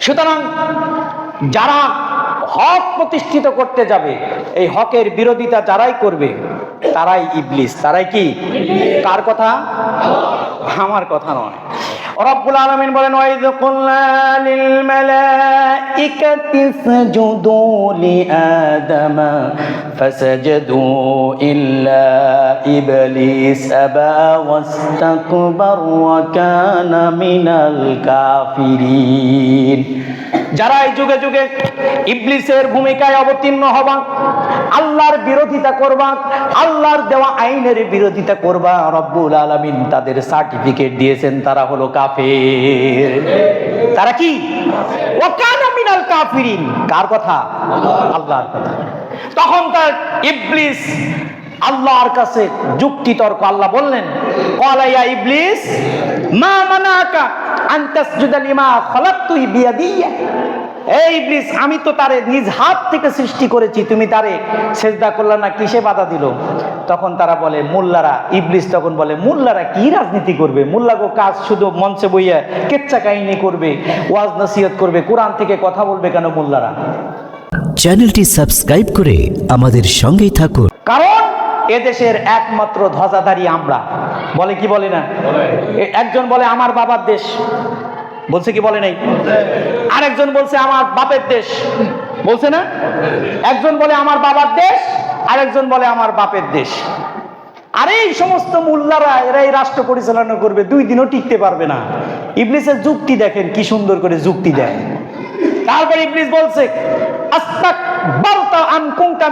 সুতরাং যারা হক প্রতিষ্ঠিত করতে যাবে এই হকের বিরোধিতা যারাই করবে তারাই ইবলিস। তারাই কি? কার কথা? আমার কথা নয়। রব্বুল আলমিন বলেন ওয়াইদ কুল্লালিল মালাইকাতি ইসজুদু লিআদামা ফাসাজাদু ইল্লা ইবলিস আবা ওয়াস্তাকবার ওয়া কানা মিনাল কাফিরিন যারা এই যুগে যুগে ইবলিসের ভূমিকায় অবতীর্ণ হবা, আল্লাহর বিরোধিতা করবা, আল্লাহর দেওয়া আইনের বিরোধিতা করবা, রব্বুল আলামিন তাদের সার্টিফিকেট দিয়েছেন, তারা হলো কাফের। তারা কি? ওয়াকানা মিনাল কাফিরিন। কার কথা? আল্লাহর কথা। তখন তার ইবলিস আল্লাহর কাছে যুক্তি তর্ক। আল্লাহ বললেন কলাইয়া ইবলিস, মা মানাকা আন তাসজুদা লিমা খালাকতু বিয়াদিয়া? এই ইবলিস, আমি তো তারে নিজ হাত থেকে সৃষ্টি করেছি, তুমি তারে সেজদা করলা না, কিসে বাধা দিল? তখন তারা বলে, মোল্লারা, ইবলিস তখন বলে, মোল্লারা কি রাজনীতি করবে? মোল্লাগো কাজ শুধু মঞ্চে বইয়া কেচ্চা কাহিনী করবে, ওয়াজ নসিহত করবে, কোরআন থেকে কথা বলবে কেন মোল্লারা? চ্যানেলটি সাবস্ক্রাইব করে আমাদের সঙ্গেই থাকুন। কারণ এদেশের একমাত্র ধ্বজাধারী আমরা। বলে কি বলে না? একজন বলে, আমার বাবার দেশ। বলছে কি বলে নাই? আরেকজন বলছে, আমার বাপের দেশ। বলছে না? একজন বলে, আমার বাবার দেশ। আরেকজন বলে, আমার বাপের দেশ। আর এই সমস্ত মোল্লারা, এরা এই রাষ্ট্র পরিচালনা করবে, দুই দিনও টিকতে পারবে না। ইবলিসের যুক্তি দেখেন, কি সুন্দর করে যুক্তি দেয়। তারপর ইবলিস বলছে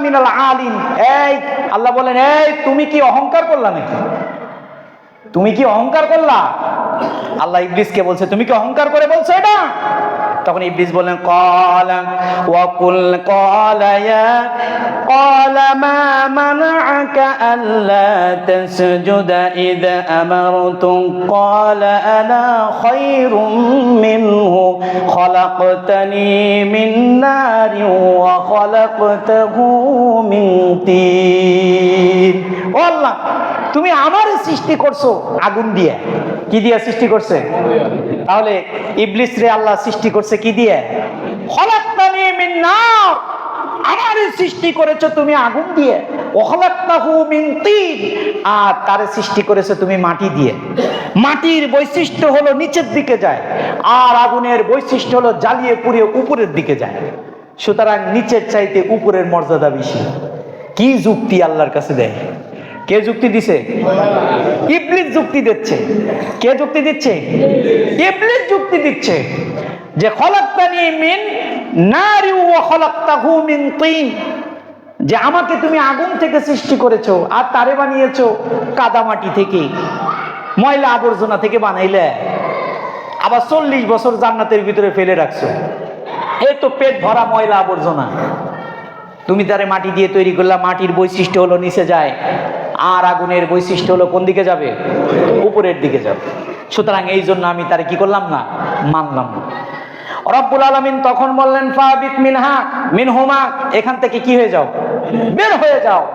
মিনাল আলিম। এই, আল্লাহ বলেন, এই, তুমি কি অহংকার করলা নাকি? তুমি কি অহংকার করলা? আল্লাহ ইবলিসকে বলছে, তুমি কি অহংকার করে বলছো এটা? তখন ইবলিস বললেন, কুল ক্বালা ইয়া ক্বালা মা মানাআকা আল্লা তাসজুদা ইয আমারতুক ক্বালা আনা খায়রুম মিনহু, খলাকতানি মিন নারিন ওয়া খলাকতাহু মিন তিন আল্লাহ, তুমি আমার সৃষ্টি করছ আগুন দিয়ে। কি দিয়ে সৃষ্টি করছে? তাহলে ইবলিস রে আল্লাহ সৃষ্টি করছে কি দিয়ে? আমার সৃষ্টি করেছ তুমি আগুন দিয়ে। আর সৃষ্টি করেছ তুমি মাটি দিয়ে। মাটির বৈশিষ্ট্য হলো নিচের দিকে যায়, আর আগুনের বৈশিষ্ট্য হলো জ্বালিয়ে পুড়িয়ে উপরের দিকে যায়। সুতরাং নিচের চাইতে উপরের মর্যাদা বেশি। কি যুক্তি আল্লাহর কাছে দেয়? কে যুক্তি দিছে? ইবলিস যুক্তি দিচ্ছে। কে যুক্তি দিচ্ছে? ইবলিস যুক্তি দিচ্ছে। যে খলাক্তানি মিন নারি ওয়া খলাক্তাহু মিন তিন। যে আমাকে তুমি আগুন থেকে সৃষ্টি করেছ আর তারে বানিয়েছো কাদামাটি থেকে, ময়লা আবর্জনা থেকে বানাইলে। আবার চল্লিশ বছর জান্নাতের ভিতরে ফেলে রাখছো। এই তো পেট ভরা ময়লা আবর্জনা। তুমি তারে মাটি দিয়ে তৈরি করলা, মাটির বৈশিষ্ট্য হলো নিচে যায়, আর আগুনের বৈশিষ্ট্য হলো কোন দিকে যাবে? উপরের দিকে যাবে। সুতরাং এই জন্য আমি তারে কি করলাম না? মানলাম না। রব্বুল আলমিন তখন বললেন ফাবিক মিনহা, মিনহুমা, এখান থেকে কি হয়ে যাও? বের হয়ে যাও।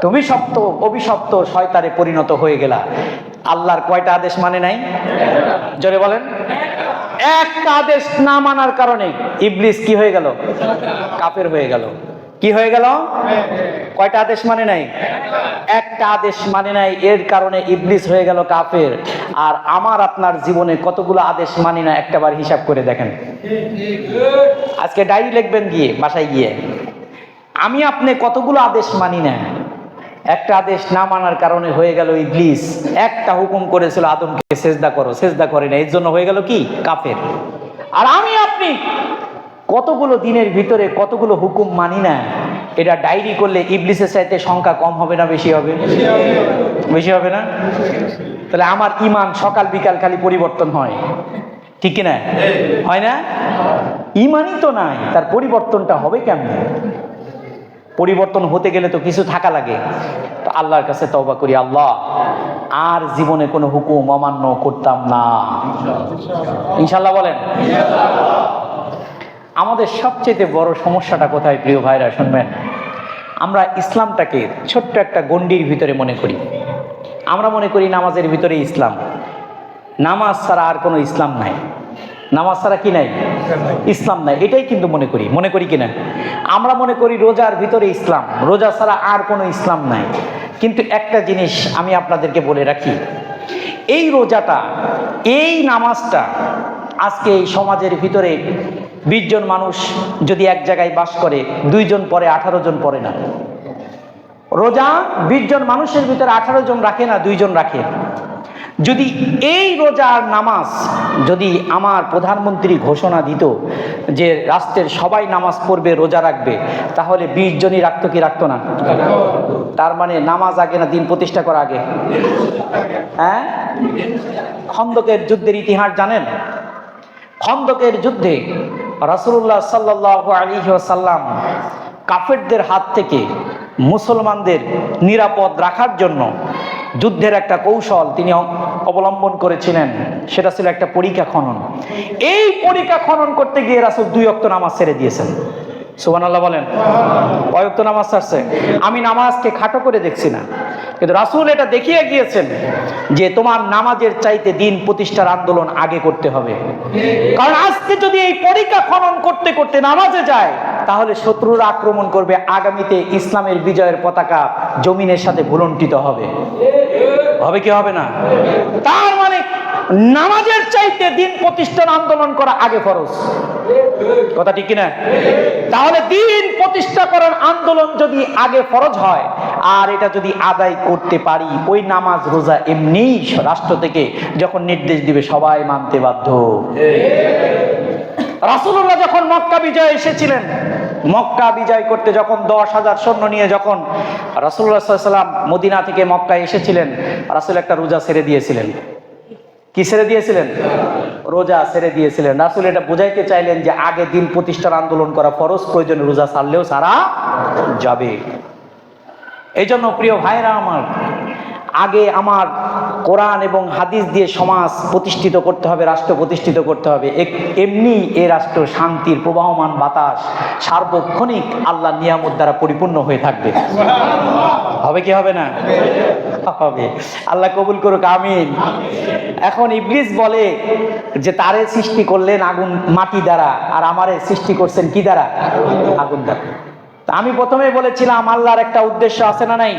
তুমি সপ্ত অভিশপ্ত শয়তারে পরিণত হয়ে গেলা। আল্লাহর কয়টা আদেশ মানে নাই? জোরে বলেন। একটা আদেশ না মানার কারণে ইবলিস কি হয়ে গেল? কাপের হয়ে গেল। কি হয়ে গেল? কয়টা আদেশ মানে নাই? একটা আদেশ মানে নাই এর কারণে ইবলিস হয়ে গেল কাফের। আর আমার আপনার জীবনে কতগুলো আদেশ মানি না একটাবার হিসাব করে দেখেন। আজকে ডায়েরি লিখবেন গিয়ে বাসায় গিয়ে। আমি আপনি কতগুলো আদেশ মানি না? একটা আদেশ না মানার কারণে হয়ে গেল ইবলিস। একটা হুকুম করেছিল আদমকে সেজদা করো সেজদা করে না। এর জন্য হয়ে গেল কি? কাফের। আর আমি আপনি কতগুলো দিনের ভিতরে কতগুলো হুকুম মানি না? এটা ডায়েরি করলে ইবলিসের চাইতে সংখ্যা কম হবে না, বেশি হবে? বেশি হবে না? তাহলে আমার ইমান সকাল বিকাল খালি পরিবর্তন হয়। ঠিক কিনা? হয় না? ইমানই তো নাই, তার পরিবর্তনটা হবে কেমন? পরিবর্তন হতে গেলে তো কিছু থাকা লাগে। তো আল্লাহর কাছে তওবা করি, আল্লাহ, আর জীবনে কোনো হুকুম অমান্য করতাম না। ইনশাল্লাহ বলেন। আমাদের সবচেয়ে বড় সমস্যাটা কোথায় প্রিয় ভাইরা শুনবেন? আমরা ইসলামটাকে ছোট্ট একটা গণ্ডির ভিতরে মনে করি। আমরা মনে করি নামাজের ভিতরে ইসলাম। নামাজ ছাড়া আর কোনো ইসলাম নাই। নামাজ ছাড়া কি নাই? ইসলাম নাই। এটাই কিন্তু মনে করি। মনে করি কিনা? আমরা মনে করি রোজার ভিতরে ইসলাম। রোজা ছাড়া আর কোনো ইসলাম নাই। কিন্তু একটা জিনিস আমি আপনাদেরকে বলে রাখি। এই রোজাটা, এই নামাজটা আজকে এই সমাজের ভিতরে বিশ জন মানুষ যদি এক জায়গায় বাস করে দুইজন পরে, আঠারো জন পরে না। রোজা বিশ জন মানুষের ভিতরে আঠারো জন রাখে না দুইজন রাখে। যদি এই রোজার নামাজ যদি আমার প্রধানমন্ত্রী ঘোষণা দিত যে রাষ্ট্রের সবাই নামাজ পড়বে, রোজা রাখবে, তাহলে বিশ জনই রাখতো কি রাখতো না? তার মানে নামাজ আগে না দিন প্রতিষ্ঠা করা আগে? হ্যাঁ? খন্দকের যুদ্ধের ইতিহাস জানেন? খন্দকের যুদ্ধে রাসূলুল্লাহ সাল্লাল্লাহু আলাইহি ওয়াসাল্লাম কাফেরদের হাত থেকে মুসলমানদের নিরাপদ রাখার জন্য যুদ্ধের একটা কৌশল তিনি অবলম্বন করেছিলেন। সেটা ছিল একটা পরীক্ষা খনন। এই পরীক্ষা খনন করতে গিয়ে রাসূল দুই অক্ত নামাজ ছেড়ে দিয়েছেন। সুবান আল্লাহ বলেন কয়েকত নামাজ ছাড়ছে? আমি নামাজকে খাটো করে দেখছি না। কিন্তু রাসূল এটা দেখিয়ে গিয়েছেন যে তোমার নামাজের চাইতে দিন প্রতিষ্ঠার আন্দোলন আগে করতে হবে। কারণ আজকে যদি এই পরীক্ষা খনন করতে করতে নামাজে যায়, তাহলে শত্রুরা আক্রমণ করবে, আগামীতে ইসলামের বিজয়ের পতাকা জমিনের সাথে ভুলন্টিত হবে। হবে কি হবে না? তার মানে নামাজের চাইতে দিন প্রতিষ্ঠান আন্দোলন করা আগে ফরজ। কথা ঠিক কিনা? তাহলে দিন প্রতিষ্ঠা করার আন্দোলন যদি আগে ফরজ হয় আর এটা যদি আদায় করতে পারি, ওই নামাজ রোজা এমনি রাষ্ট্র থেকে যখন নির্দেশ দিবে, সবাই মানতে বাধ্য। রাসূলুল্লাহ যখন মক্কা বিজয় এসেছিলেন, মক্কা বিজয় করতে যখন দশ হাজার সৈন্য নিয়ে যখন আলাইহি সাল্লাম মদিনা থেকে মক্কায় এসেছিলেন, রাসূল একটা রোজা ছেড়ে দিয়েছিলেন। কি ছেড়ে দিয়েছিলেন? রোজা ছেড়ে দিয়েছিলেন। রাসুল এটা বোঝাইতে চাইলেন যে আগে দিন প্রতিষ্ঠার আন্দোলন করা ফরজ, প্রয়োজন রোজা ছাড়লেও সারা যাবে। এই জন্য প্রিয় ভাইরা আমার, আগে আমার কোরআন এবং হাদিস দিয়ে সমাজ প্রতিষ্ঠিত করতে হবে, রাষ্ট্র প্রতিষ্ঠিত করতে হবে। এমনি এ রাষ্ট্র শান্তির প্রবাহমান বাতাস সার্বক্ষণিক আল্লাহ নিয়ামত দ্বারা পরিপূর্ণ হয়ে থাকবে। হবে কি হবে না? হবে। আল্লাহ কবুল করুক, আমিন। এখন ইবলিস বলে যে, তারে সৃষ্টি করলেন আগুন মাটি দ্বারা, আর আমারে সৃষ্টি করছেন কি দ্বারা? আগুন দ্বারা। আমি প্রথমেই বলেছিলাম, আল্লাহর একটা উদ্দেশ্য আছে না নাই?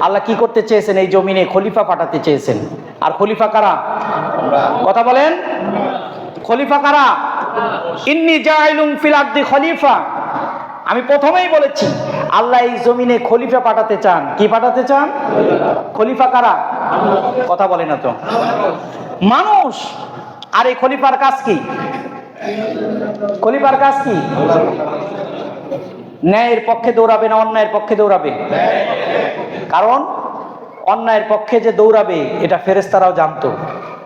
আল্লাহ কি করতে চেয়েছেন? এই জমিনে খলিফা পাঠাতে চেয়েছেন। আর খলিফা কারা? কথা বলেন। খলিফা কারা? ইন্নি জাইলুম ফিল খলিফা। আমি প্রথমেই বলেছি, আল্লাহ এই জমিনে খলিফা পাঠাতে চান। কি পাঠাতে চান? খলিফা কারা? কথা বলে না তো। মানুষ। আর এই খলিফার কাজ কি? খলিফার কাজ কি? ন্যায়ের পক্ষে দৌড়াবে না অন্যায়ের পক্ষে দৌড়াবে? কারণ অন্যায়ের পক্ষে যে দৌড়াবে, এটা ফেরেস্তারাও জানতো।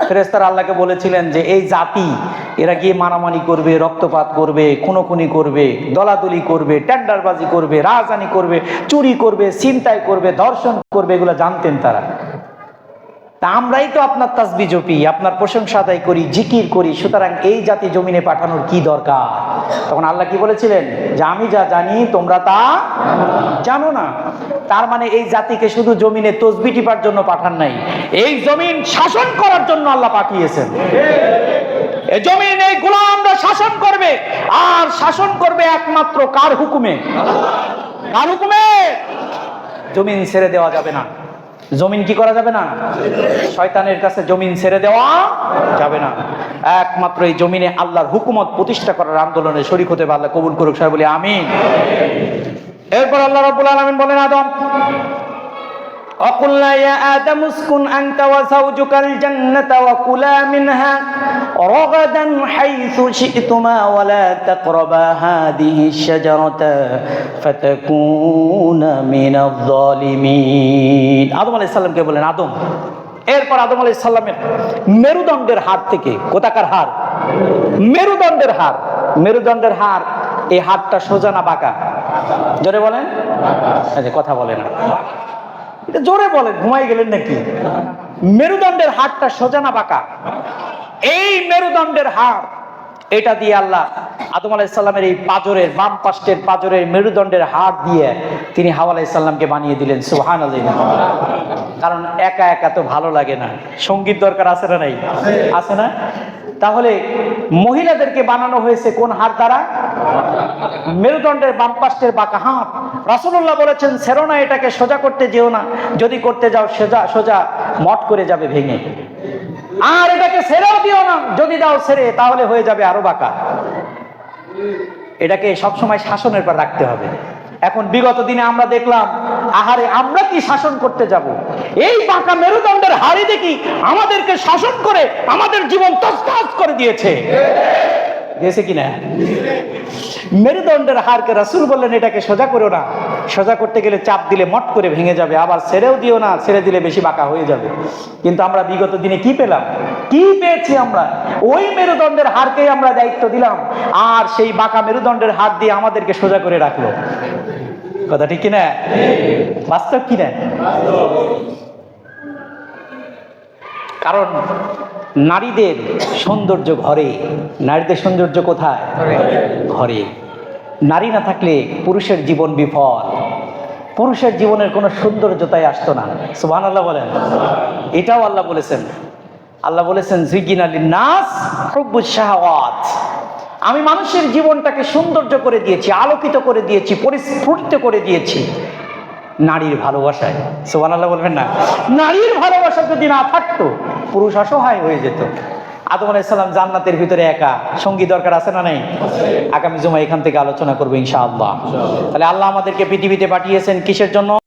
ফেরেস্তারা আল্লাহকে বলেছিলেন যে, এই জাতি, এরা গিয়ে মারামারি করবে, রক্তপাত করবে, খুনোখুনি করবে, দলাদলি করবে, টেন্ডারবাজি করবে, রাজধানী করবে, চুরি করবে, ছিনতাই করবে, ধর্ষণ করবে, এগুলো জানতেন তারা। তা আমরাই তো আপনার তাসবি জপি, আপনার প্রশংসা আদায় করি, জিকির করি, সুতরাং এই জাতি জমিনে পাঠানোর কি দরকার? তখন আল্লাহ কি বলেছিলেন? যে আমি যা জানি, তোমরা তা জানো না। তার মানে এই জাতিকে শুধু জমিনে তসবি টিপার জন্য পাঠান নাই, এই জমিন শাসন করার জন্য আল্লাহ পাঠিয়েছেন। জমিন এই গোলামরা শাসন করবে, আর শাসন করবে একমাত্র কার হুকুমে? কার হুকুমে? জমিন ছেড়ে দেওয়া যাবে না। জমিন কি করা যাবে না? শয়তানের কাছে জমিন ছেড়ে দেওয়া যাবে না। একমাত্র এই জমিনে আল্লাহর হুকুমত প্রতিষ্ঠা করার আন্দোলনে শরিক হতে পারলে কবুল করুক, সবাই বলি আমি এরপর আল্লাহ রবুল আলমিন বলেন, আদম وقلنا يا آدم اسكن أنت وزوجك الجنة وكلا منها رغدا حيث شئتما ولا تقربا هذه الشجرة فتكونا من الظالمين আদম আলাইহিস সালামকে বলেন আদম এরপর আদম আলাইহিস সালামের মেরুদণ্ডের হাড় থেকে কোথাকার হাড় মেরুদণ্ডের হাড় মেরুদণ্ডের হাড় এই হাড়টা সোজা না বাঁকা জোরে বলেন আচ্ছা, কথা বলে না এটা জোরে বলেন, ঘুমাই গেলেন নাকি? মেরুদণ্ডের হাড়টা সোজা না বাঁকা? এই মেরুদণ্ডের হাড়, এটা দিয়ে আল্লাহ আদম আলাইসাল্লামের এই পাজরের, বাম পাশের পাজরের মেরুদণ্ডের হাড় দিয়ে তিনি হাওয়া আলাইসাল্লামকে বানিয়ে দিলেন সুহান কারণ একা একা তো ভালো লাগে না। সংগীত দরকার আছে না নাই? আছে না? তাহলে মহিলাদেরকে বানানো হয়েছে কোন হাত দ্বারা? মেরুদণ্ডের বাম পাশের বাঁকা হাত। রাসূলুল্লাহ বলেছেন সেরো না এটাকে, সোজা করতে যেও না। যদি করতে যাও, সোজা সোজা, মট করে যাবে ভেঙে। আর এটাকে সেরেও দিও না। যদি দাও সেরে তাহলে হয়ে যাবে আরও বাঁকা। এটাকে সবসময় শাসনের পর রাখতে হবে। এখন বিগত দিনে আমরা দেখলাম, আহারে আমরা কি শাসন করতে যাব? এই বাঁকা মেরুদণ্ডের হাড়ি দেখি আমাদেরকে শাসন করে আমাদের জীবন তসতাস করে দিয়েছে। দিয়েছে কিনা? মেরুদণ্ডের হারকে রাসূল বললেন, এটাকে সোজা করো না। সোজা করতে গেলে চাপ দিলে মট করে ভেঙে যাবে, আবার ছেড়েও দিও না, ছেড়ে দিলে বেশি বাঁকা হয়ে যাবে। কিন্তু আমরা বিগত দিনে কি পেলাম? কি পেয়েছি আমরা? ওই মেরুদণ্ডের হারকেই আমরা দায়িত্ব দিলাম। আর সেই বাঁকা মেরুদণ্ডের হাত দিয়ে আমাদেরকে সোজা করে রাখল। কথা ঠিক কিনা? বাস্তব কিনা? কারণ নারীদের সৌন্দর্য ঘরে, নারীদের সৌন্দর্য কোথায়? ঘরে। নারী না থাকলে পুরুষের জীবন বিফল। পুরুষের জীবনের কোনো সৌন্দর্যতাই আসতো না। সুবহান আল্লাহ বলেন। এটাও আল্লাহ বলেছেন। আল্লাহ বলেছেন জিগিন আলী নাস শাহাওয়াত। আমি মানুষের জীবনটাকে সৌন্দর্য করে দিয়েছি, আলোকিত করে দিয়েছি, পরিস্ফুটিত করে দিয়েছি। নারীর ভালোবাসায় সোহান আল্লাহ বলবেন না? নারীর ভালোবাসা যদি না থাকতো, পুরুষ অসহায় হয়ে যেত। আদম আলাইসাল্লাম জান্নাতের ভিতরে একা। সঙ্গী দরকার আছে না নাই? আগামী জমা এখান থেকে আলোচনা করব ইনশাআল্লাহ। তাহলে আল্লাহ আমাদেরকে পৃথিবীতে পাঠিয়েছেন কিসের জন্য?